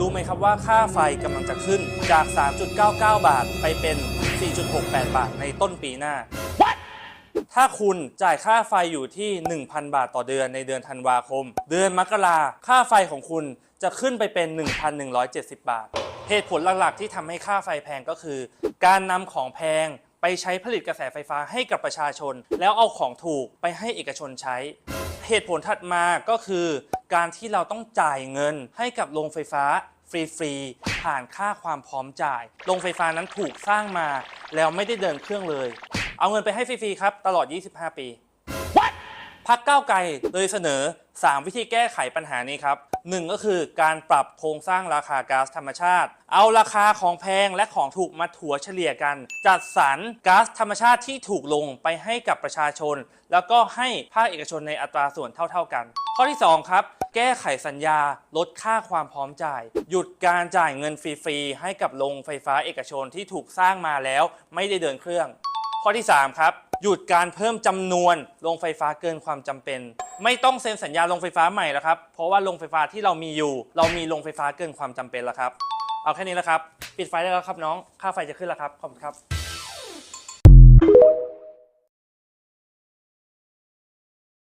รู้ไหมครับว่าค่าไฟกำลังจะขึ้นจาก 3.99 บาทไปเป็น 4.68 บาทในต้นปีหน้าถ้าคุณจ่ายค่าไฟอยู่ที่ 1,000 บาทต่อเดือนในเดือนธันวาคม เดือนมกราค่าไฟของคุณจะขึ้นไปเป็น 1,170 บาท เหตุผลหลักๆ ที่ทำให้ค่าไฟแพงก็คือ การนำของแพงไปใช้ผลิตกระแสไฟฟ้าให้กับประชาชน แล้วเอาของถูกไปให้เอกชนใช้ เหตุผลถัดมาก็คือ การที่เราต้องจ่ายเงินให้กับโรงไฟฟ้าฟรีๆ ผ่านค่าความพร้อมจ่าย โรงไฟฟ้านั้นถูกสร้างมา แล้วไม่ได้เดินเครื่องเลย เอาเงินไปให้ฟรีๆ ครับ ตลอด 25 ปี พักก้าวไกลเลยเสนอ 3 วิธีแก้ไขปัญหานี้ครับหนึ่งก็คือการปรับโครงสร้างราคาก๊าซธรรมชาติ เอาราคาของแพงและของถูกมาถัวเฉลี่ยกัน จัดสรรก๊าซธรรมชาติที่ถูกลงไปให้กับประชาชน แล้วก็ให้ภาคเอกชนในอัตราส่วนเท่า ๆกัน ข้อที่ 2 ครับ แก้ไขสัญญาลดค่าความพร้อมจ่าย หยุดการจ่ายเงินฟรีๆให้กับโรงไฟฟ้าเอกชนที่ถูกสร้างมาแล้วไม่ได้เดินเครื่อง ข้อที่ 3 ครับ หยุดการเพิ่มจำนวนโรงไฟฟ้าเกินความจำเป็น ไม่ต้องเซ็นสัญญาโรงไฟฟ้าใหม่แล้วครับ เพราะว่าโรงไฟฟ้าที่เรามีอยู่ เรามีโรงไฟฟ้าเกินความจำเป็นแล้วครับ เอาแค่นี้แล้วครับ ปิดไฟได้แล้วครับน้อง ค่าไฟจะขึ้นแล้วครับ ขอบคุณครับ